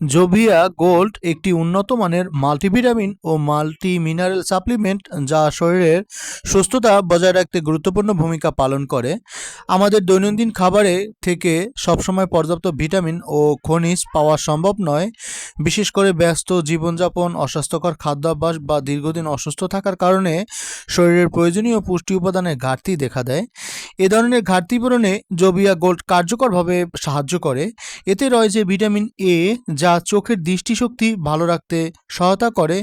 Jovia gold একটি উন্নত মানের মাল্টিভিটামিন ও মাল্টি মিনারেল সাপ্লিমেন্ট যা শরীরের সুস্থতা বজায় রাখতে গুরুত্বপূর্ণ ভূমিকা পালন করে। আমাদের দৈনন্দিন খাবারে থেকে সবসময় পর্যাপ্ত ভিটামিন ও খনিজ পাওয়া সম্ভব নয়। বিশেষ করে ব্যস্ত জীবনযাপন, অস্বাস্থ্যকর খাদ্যাভ্যাস বা দীর্ঘদিন অসুস্থ থাকার কারণে শরীরের প্রয়োজনীয় পুষ্টি উপাদানের ঘাটতি দেখা দেয়। এ ধরনের ঘাটতি পূরণে জবিয়া গোল্ড কার্যকরভাবে সাহায্য করে। এতে রয়েছে ভিটামিন এ যা চোখের দৃষ্টিশক্তি ভালো রাখতে সহায়তা করে।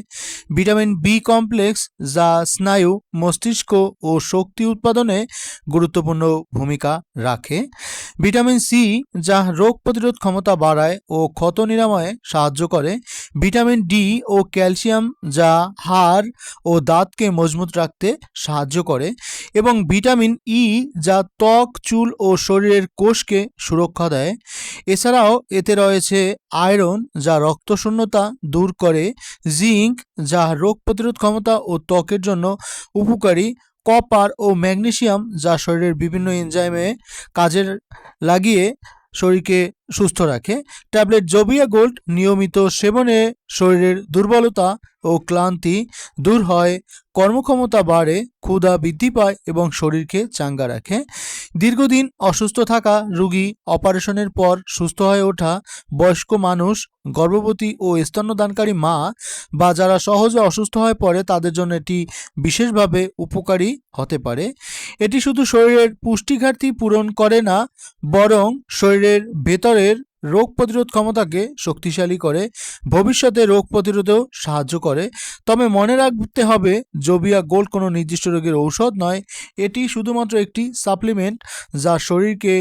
ভিটামিন বি কমপ্লেক্স, যা স্নায়ু, মস্তিষ্ক ও শক্তি উৎপাদনে গুরুত্বপূর্ণ ভূমিকা রাখে। ভিটামিন সি যা রোগ প্রতিরোধ ক্ষমতা বাড়ায় ও ক্ষত নিরাময়ে সাহায্য করে। ভিটামিন ডি ও ক্যালসিয়াম, যা হাড় ও দাঁতকে মজবুত রাখতে সাহায্য করে। এবং ভিটামিন ই যা ত্বক, চুল ও শরীরের কোষকে সুরক্ষা দেয়। এছাড়াও এতে রয়েছে আয়রন যা রক্তশূন্যতা দূর করে, জিঙ্ক যা রোগ প্রতিরোধ ক্ষমতা ও ত্বকের জন্য উপকারী, কপার ও ম্যাগনেশিয়াম যা শরীরের বিভিন্ন এনজাইমে কাজের লাগিয়ে শরীরকে সুস্থ রাখে। ট্যাবলেট জোবিয়া গোল্ড নিয়মিত সেবনে শরীরের দুর্বলতা ও ক্লান্তি দূর হয়, কর্মক্ষমতা বাড়ে, ক্ষুধা বৃদ্ধি পায় এবং শরীরকে চাঙ্গা রাখে। দীর্ঘদিন অসুস্থ থাকা রুগী অপারেশনের পর সুস্থ হয়ে ওঠা বয়স্ক মানুষ, গর্ভবতী ও স্তন্যদানকারী মা বা যারা সহজে অসুস্থ হয়ে পড়ে তাদের জন্য এটি বিশেষভাবে উপকারী হতে পারে। এটি শুধু শরীরের পুষ্টিঘাটতি পূরণ করে না, বরং শরীরের ভেতরের রোগ প্রতিরোধ ক্ষমতাকে শক্তিশালী করে, ভবিষ্যতে রোগ প্রতিরোধেও সাহায্য করে। তবে মনে রাখতে হবে জোবিয়া গোল্ড কোনো নির্দিষ্ট রোগের ঔষধ নয়। এটি শুধুমাত্র একটি সাপ্লিমেন্ট যা শরীরকে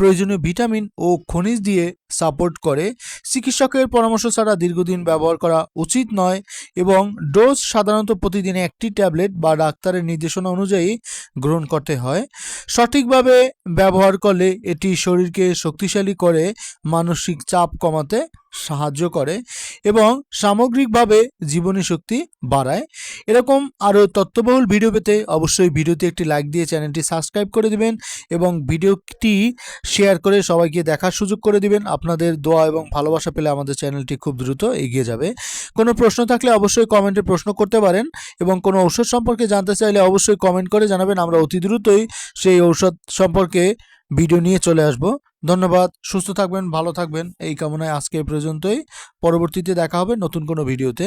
প্রয়োজনীয় ভিটামিন ও খনিজ দিয়ে সাপোর্ট করে। চিকিৎসকের পরামর্শ ছাড়া দীর্ঘদিন ব্যবহার করা উচিত নয় এবং ডোজ সাধারণত প্রতিদিন একটি ট্যাবলেট বা ডাক্তারের নির্দেশনা অনুযায়ী গ্রহণ করতে হয়। সঠিকভাবে ব্যবহার করলে এটি শরীরকে শক্তিশালী করে, মানসিক চাপ কমাতে সাহায্য করে এবং সামগ্রিকভাবে জীবনী শক্তি বাড়ায়। এরকম আরও তথ্যবহুল ভিডিও পেতে অবশ্যই ভিডিওতে একটি লাইক দিয়ে চ্যানেলটি সাবস্ক্রাইব করে দিবেন এবং ভিডিওটি শেয়ার করে সবাইকে দেখার সুযোগ করে দিবেন। আপনাদের দোয়া এবং ভালোবাসা পেলে আমাদের চ্যানেলটি খুব দ্রুত এগিয়ে যাবে। কোনো প্রশ্ন থাকলে অবশ্যই কমেন্টে প্রশ্ন করতে পারেন এবং কোনো ঔষধ সম্পর্কে জানতে চাইলে অবশ্যই কমেন্ট করে জানাবেন। আমরা অতি দ্রুতই সেই ঔষধ সম্পর্কে ভিডিও নিয়ে চলে আসব। ধন্যবাদ, সুস্থ থাকবেন, ভালো থাকবেন, এই কামনায় আজকে পর্যন্তই। পরবর্তীতে দেখা হবে নতুন কোনো ভিডিওতে।